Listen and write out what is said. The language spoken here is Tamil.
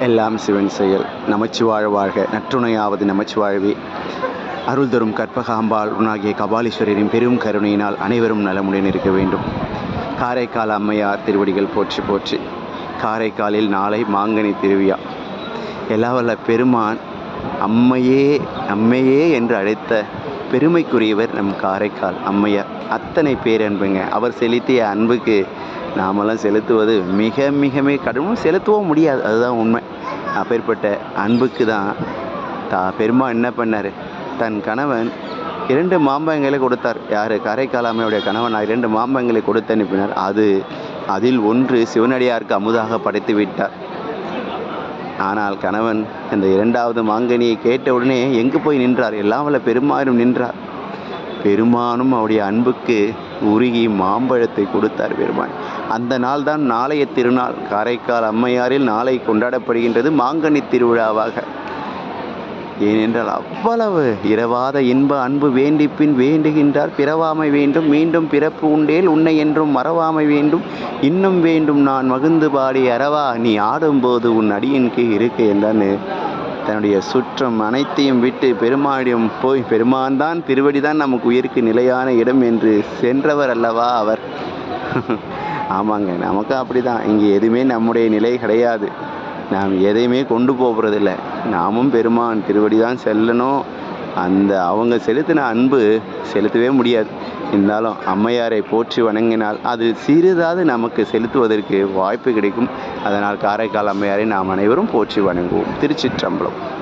எல்லாம் சிவன் செயல். நமச்சிவாழ வாழ்க நற்றுணையாவது நமச்சிவாழ்வி. அருள் தரும் கற்பகாம்பாள் உணாகிய கபாலீஸ்வரரின் பெரும் கருணையினால் அனைவரும் நலமுடன் இருக்க வேண்டும். காரைக்கால் அம்மையார் திருவடிகள் போற்றி போற்றி. காரைக்காலில் நாளை மாங்கனி திருவிழா. எல்லா வல்ல பெருமான் அம்மையே அம்மையே என்று அழைத்த பெருமைக்குரியவர் நம் காரைக்கால் அம்மையார். அத்தனை பேரன்புங்க அவர் செலுத்திய அன்புக்கு நாமெல்லாம் செலுத்துவது மிக மிக மிக கடும் செலுத்தவும் முடியாது. அதுதான் உண்மை. அப்பேற்பட்ட அன்புக்கு தான் தா பெருமா என்ன பண்ணார்? தன் கணவன் இரண்டு மாம்பழங்களை கொடுத்தார். யார்? காரைக்கால் அம்மையுடைய கணவன். இரண்டு மாம்பழங்களை கொடுத்து அனுப்பினார். அது அதில் ஒன்று சிவனடியாருக்கு அமுதாக படைத்து விட்டார். ஆனால் கணவன் அந்த இரண்டாவது மாங்கனியை கேட்டவுடனே எங்கு போய் நின்றார்? எல்லாம் வல்ல பெருமானும் நின்றார். பெருமானும் அவருடைய அன்புக்கு உருகி மாம்பழத்தை கொடுத்தார் பெருமான் அந்த நாள் தான் நாளைய திருநாள். காரைக்கால் அம்மையாரில் நாளை கொண்டாடப்படுகின்றது மாங்கனி திருவிழாவாக. ஏனென்றால் அவ்வளவு இரவாத இன்ப அன்பு வேண்டி பின் வேண்டுகின்றார். பிறவாமை வேண்டும் மீண்டும் பிறப்பு உண்டேல் உன்னை என்றும் மறவாமை வேண்டும். இன்னும் வேண்டும் நான் மகிழ்ந்து பாடி அறவா நீ ஆடும்போது உன் அடியின் கீழ் இருக்க என்றான்னு தன்னுடைய சுற்றம் அனைத்தையும் விட்டு பெருமானிடம் போய் பெருமான் தான் திருவடி தான் நமக்கு உயிருக்கு நிலையான இடம் என்று சென்றவர் அல்லவா அவர்? ஆமாங்க நமக்கு அப்படி தான் இங்கே எதுவுமே நம்முடைய நிலை கிடையாது. நாம் எதையுமே கொண்டு போகிறதில்ல. நாமும் பெருமான் திருவடி தான் செல்லணும். அந்த அவங்க செலுத்தின அன்பு செலுத்தவே முடியாது. இருந்தாலும் அம்மையாரை போற்றி வணங்கினால் அது சிறிதாவது நமக்கு செலுத்துவதற்கு வாய்ப்பு கிடைக்கும். அதனால் காரைக்கால் அம்மையாரை நாம் அனைவரும் போற்றி வணங்குவோம். திருச்சிற்றம்பலம்.